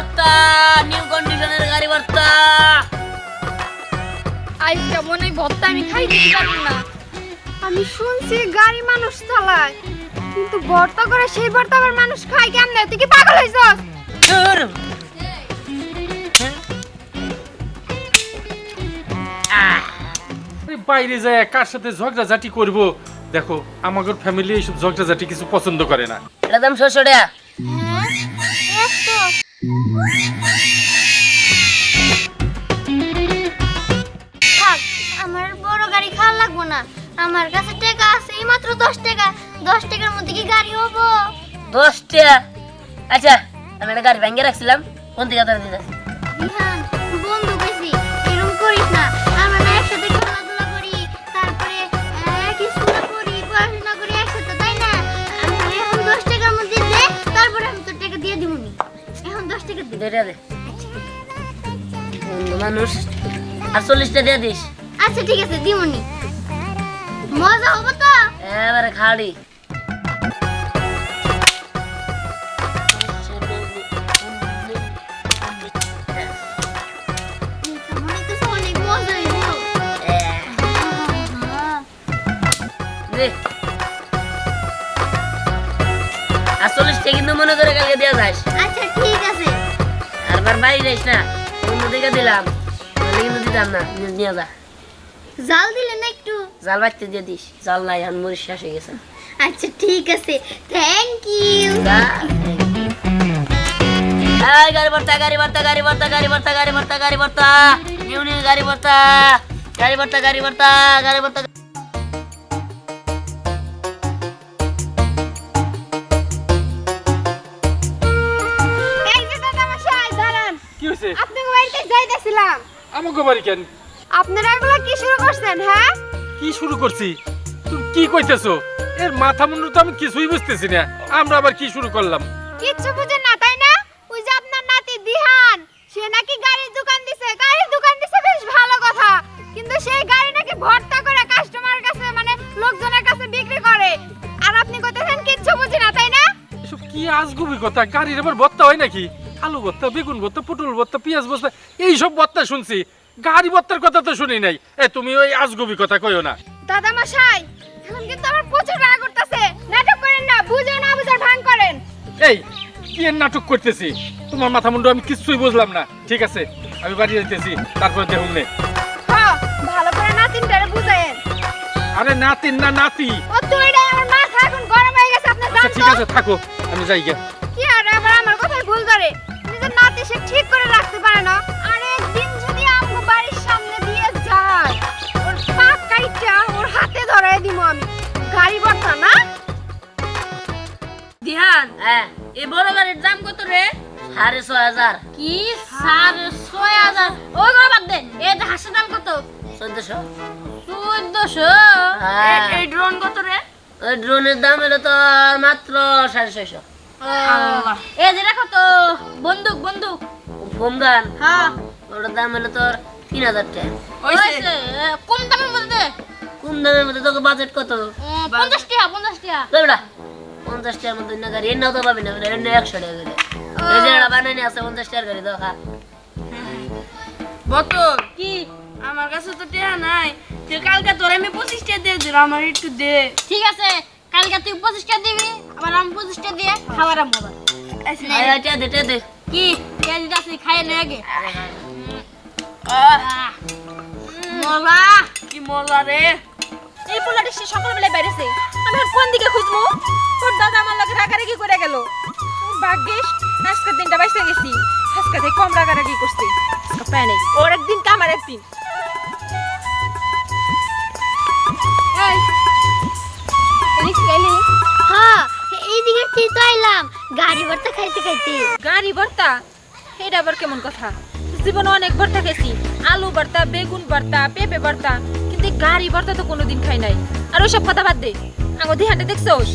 ভর্তা নিউ কন্ডিশনের গাড়ি ভর্তা আজকে ভর্তা আমি খাইতে পারব না। আমি শুনছি গাড়ি মানুষ চালায় কিন্তু ভর্তা করে সেই ভর্তা আবার মানুষ খায় কেমনে? তুই কি পাগল বাইরে যায় কার সাথে ঝগড়াঝাটি করব? দেখো আমাদের ফ্যামিলি এইসব ঝগড়াঝাটি কিছু পছন্দ করে না। এটা দাম ছশো টাকা থাক আমার বড় গাড়ি খাওয়া লাগবো না। আমার কাছে টাকা আছে এই মাত্র দশ টাকা। দশ টাকার মধ্যে কি গাড়ি হব? দশ টাকা? আচ্ছা আমি একটা গাড়ি ভেঙে রাখছিলাম। কোন দিকে ধরে দিতে মানুষ। আর চল্লিশটা দিয়ে দিস। আচ্ছা ঠিক আছে দিব নি মজা হব তো? এবারে খাড়ি। আর চল্লিশটা কিন্তু মনে করে কালকে দেওয়া যাস আচ্ছা ঠিক আছে। আর বার বাইরে যাইস না অন্য দিকে দিলাম। কিন্তু দিতাম না নিয়ে- যা। জাল দিলে না একটু? জাল বাড়তে দিয়ে দিস। জাল নাই আর মরিস শেষ হয়ে গেছে। আচ্ছা ঠিক আছে। Thank you. গাড়ি ভর্তা গাড়ি ভর্তা গাড়ি ভর্তা গাড়ি ভর্তা গাড়ি ভর্তা গাড়ি ভর্তা। নিউ নিউ গাড়ি ভর্তা। গাড়ি ভর্তা গাড়ি ভর্তা গাড়ি ভর্তা। আপনাকে বাড়িতে যাইতেছিলাম। আমাকে বাড়ি কেন? আপনারা এগুলো কি শুরু করছেন হ্যাঁ? কি শুরু করছি? তুমি কি কইতেছো? এর মাথা মুন্ডু তো আমি কিছুই বুঝতেছি না। আমরা আবার কি শুরু করলাম? কিচ্ছু বুঝেন না তাই না? ওই যে আপনার নাতি দিহান সে নাকি গাড়ির দোকান দিছে। গাড়ির দোকান দিছে বেশ ভালো কথা। কিন্তু সেই গাড়ি নাকি ভর্তা করে কাস্টমারের কাছে মানে লোকজনের কাছে বিক্রি করে। আর আপনি কইতেছেন কিচ্ছু বুঝি না তাই না? এসব কি আজগুবি কথা? গাড়ির আবার ভর্তা হয় নাকি? আলু ভর্তা বেগুন ভর্তা পটল ভর্তা পেঁয়াজ ভর্তা এইসব ভর্তা শুনছি। গাড়ি ভর্তার কথা তো শুনি নাই। এ তুমি ওই আজগুবি কথা কইও না। দাদা মশাই এখন কিন্তু আমার প্রচুর রাগ করতেছে। নাটক করেন না বুঝে না বুঝার ভান করেন। এই কি এর নাটক করতেছি? তোমার মাথা মুন্ডু আমি কিছুই বুঝলাম না। ঠিক আছে আমি বাড়ি যাইতেছি তারপরে দেখুন নে। হ্যাঁ ভালো করে নাতিনটারে বুঝায়েন। আরে নাতিন না নাতি। ও তুইটা আমার মাথা এখন গরম হয়ে গেছে আপনি আচ্ছা জান ঠিক আছে থাকো আমি যাই গে কি আর আবার আমার কথাই ভুল করে নিজের নাতি সে ঠিক করে রাখতে পারে না। সাড়ে ছয় হাজার। কি? সাড়ে ছয় হাজার? ওই করে বাদ দে। এই হাঁসের দাম কত? চোদ্দশো। চোদ্দশো? হ্যাঁ। এই ড্রোন কত রে? ওই ড্রোনের দাম হলো তো মাত্র সাড়ে ছয়শো। আল্লাহ। এই যে দেখো তো বন্দুক বন্দুক। ফোম হ্যাঁ। ওটার দাম হলো তোর তিন হাজার টাকা। কম দামের মধ্যে? দে কোন দামের মধ্যে? তোকে বাজেট কত? পঞ্চাশ টাকা পঞ্চাশ টাকা। পঞ্চাশ টাকার মধ্যে না গাড়ি। এর নাও তো পাবি না এর একশো টাকা বানানি আছে দাও খা কি? আমার কাছে তো টেহা নাই। তুই কালকে তোর আমি পঁচিশ টাকা দিয়ে দিল আমার একটু দে। ঠিক আছে কালকে তুই পঁচিশ টাকা দিবি আবার আমি পঁচিশ টাকা দিয়ে খাবার দে দে। কি? কে দিতে খাইয়ে নে আগে। মজা কি মজা রে? এই পোলাটি সে সকালবেলা বাইরেছে আমি কোন দিকে খুঁজবো? তোর দাদা আমার লাগে রাগারাগি করে গেল। ভাগ্যিস কম রাগারাগি করছি। আজকে পায় নাই ওর একদিন কামার একদিন। হ্যাঁ এইদিকে ঠিক তো আইলাম। গাড়ি ভর্তা খাইতে খাইতে। গাড়ি ভর্তা? এটা আবার কেমন কথা? জীবনে অনেক ভর্তা খেয়েছি। আলু ভর্তা বেগুন ভর্তা পেঁপে ভর্তা। কিন্তু গাড়ি ভর্তা তো কোনোদিন খাই নাই। আর ওইসব কথা বাদ দে। দিহানটা দেখছোস?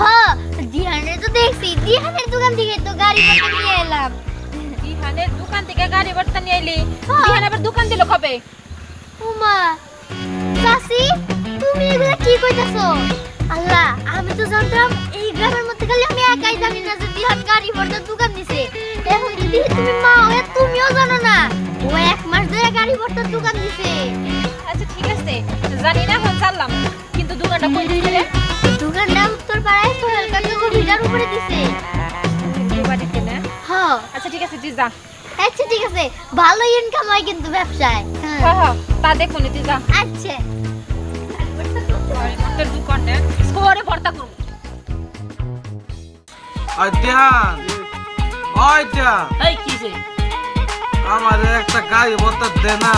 হ্যাঁ দিহানের তো দেখছি। দিহানের দোকান থেকে তো গাড়ি ভর্তা নিয়ে এলাম। দিহানের দোকান থেকে গাড়ি ভর্তা নিয়ে এলি। হ্যাঁ। আবার দোকান দিল কবে? উমা চাচি তুমি এগুলা কি কইতাছো? আল্লাহ আমি তো জানতাম এই গ্রামের মধ্যে খালি আমি একাই জানি না যে দিহান গাড়ি ভর্তা দোকান দিছে। দিদি তুমি মা হয়ে তুমিও জানো না ও এক মাস ধরে গাড়ি ভর্তার দোকান দিছে। আচ্ছা ঠিক আছে। জানি না এখন চাললাম কিন্তু দোকানটা কই দিছে রে? দোকানটা উত্তর পাড়ায় সোহেল কাকা গভীরার উপরে দিছে। বাড়িতে। হ্যাঁ। আচ্ছা ঠিক আছে তুই যা। আচ্ছা ঠিক আছে। ভালো ইনকাম হয় কিন্তু ব্যবসায়। হ্যাঁ। হ্যাঁ হ্যাঁ তা দেখো তুই যা। আচ্ছা। তোর দোকানটা সরে ভর্তা করব। ওই ধ্যান ওই ধ্যান এই কিসে আমাদের একটা গাড়ি বলতে দে না।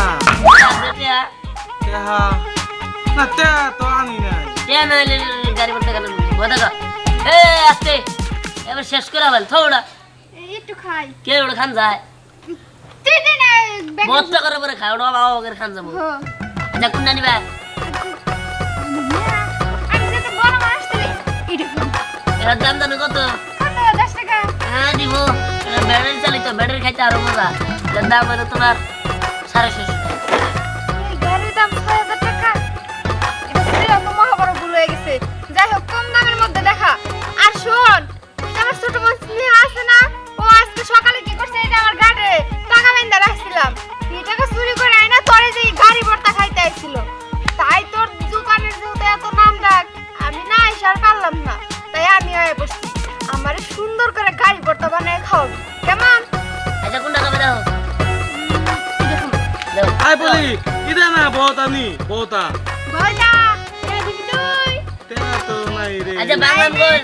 তে তো আনি নাই। টিয়া না গাড়ি ভর্তা কেন। আস্তে। এবার শেষ করে বল থোড়া। একটু খাই। কে ওটা খান যায়? তুই দে না ভর্তা করে পরে খায় ওটা বাবা করে খান যাব। আচ্ছা কোন নিবা? ভাই এটার দাম জানো কত? কত? দশ টাকা। হ্যাঁ দিব। ব্যাটারি চালিত ব্যাটারি খাইতে আরও মজা। এটার দাম হলো তোমার সাড়ে ছশো পারলাম না। তাই আমি আয় বসছি। আমারে সুন্দর করে গাড়ি ভর্তা বানিয়ে খাওয়াবি। কেমন? আচ্ছা কোনটা খাবে দাও আই বলি ইদে না বহুত তেহা তো নাই রে। আচ্ছা বাংলাম কই?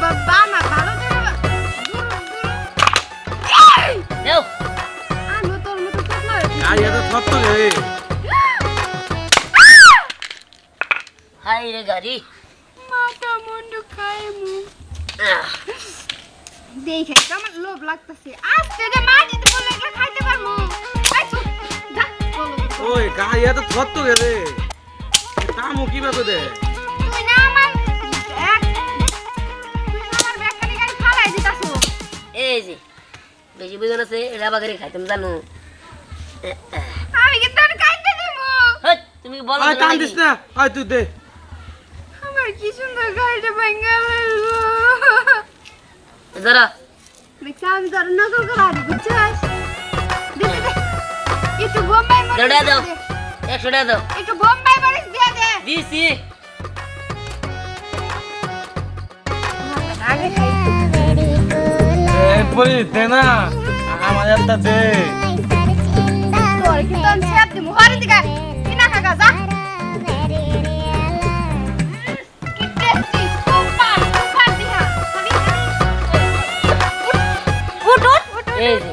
বাবা মা ভালো করে বা- দূর, দূর। দেও আমিও তোর মতো চোখ আই এত থত রে। হাই রে গাড়ি। মাথা মুন্ডু খাই মু। আহ, দেখে তো আমার লোভ লাগতেছে। আজকে যে মাটিতে পড়লে এগুলো খাইতে বলো। ওই গাড়ি এত থত রে? কামু কীভাবে দে? তুই না আমার এক তুই আমার ব্যাগখানি গাড়ি ফালাই দিতাছো। এই যে বেশি বুঝন আছে এটা বাগারে খাইতাম জানো? আমি কি তোর খাইতে দিব তুমি বলো তো দিস না। তুই দে। কি সুন্দর গাড়িটা ভেঙে গেল ধরো দেখছি আমি তোর নকল করা আদি বুঝছিস একটু বোম্বাই দেড়া দাও। একশো টাকা দাও। একটু বোম্বাই মরিচ দিয়ে দে। দিছি। আগে খাই। পরি দে না। আমার একটা দে। তোর কিন্তু আমি সেপ দিমু হরে দিকা কিনা কাকা যা। এই যে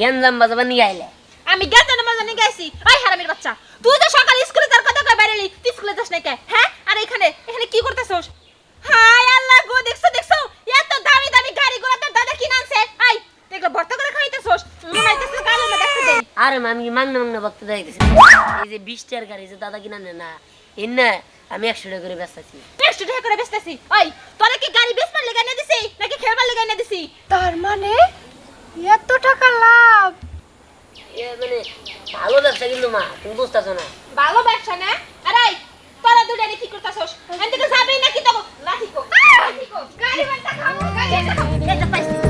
গেঞ্জাম বাজাবা নিয়ে আইলে। আমি গেতে না মজা ওই হারামির বাচ্চা। তুই তো সকালে স্কুলে যার কথা কই বাইরেলি তুই স্কুলে যাস না কে? হ্যাঁ? আর এখানে এখানে কি করতেছস? হায় আল্লাহ গো দেখছ দেখছ? এত দামি দামি গাড়ি গুলো তোর দাদা কিনে আনছে। আই দেখো ভর্তা করে খাইতেছস মনে কালো না দেখতে আরে মা, মাংনা মাংনা বক্তা দেখতেছি এই যে বিশ টাকার গাড়ি যে দাদা কিনা নেয় না আমি একশো টাকা করে ব্যস্ত আছি টেস্ট করে বেচতেছি। ওই তোরা কি গাড়ি বেচবার লেগে এনে দিছি নাকি খেলবার লেগে এনে দিছি? তার মানে এত টাকা লাভ? মানে ভালো ব্যবসা কিন্তু মা তুমি বুঝতেছো না। ভালো ব্যবসা না? আরে তোরা দুটা কি করতেছস? এখান থেকে যাবি নাকি তবে লাঠি কো গাড়ি বান্টা খাব গাড়ি এটা পাইছি।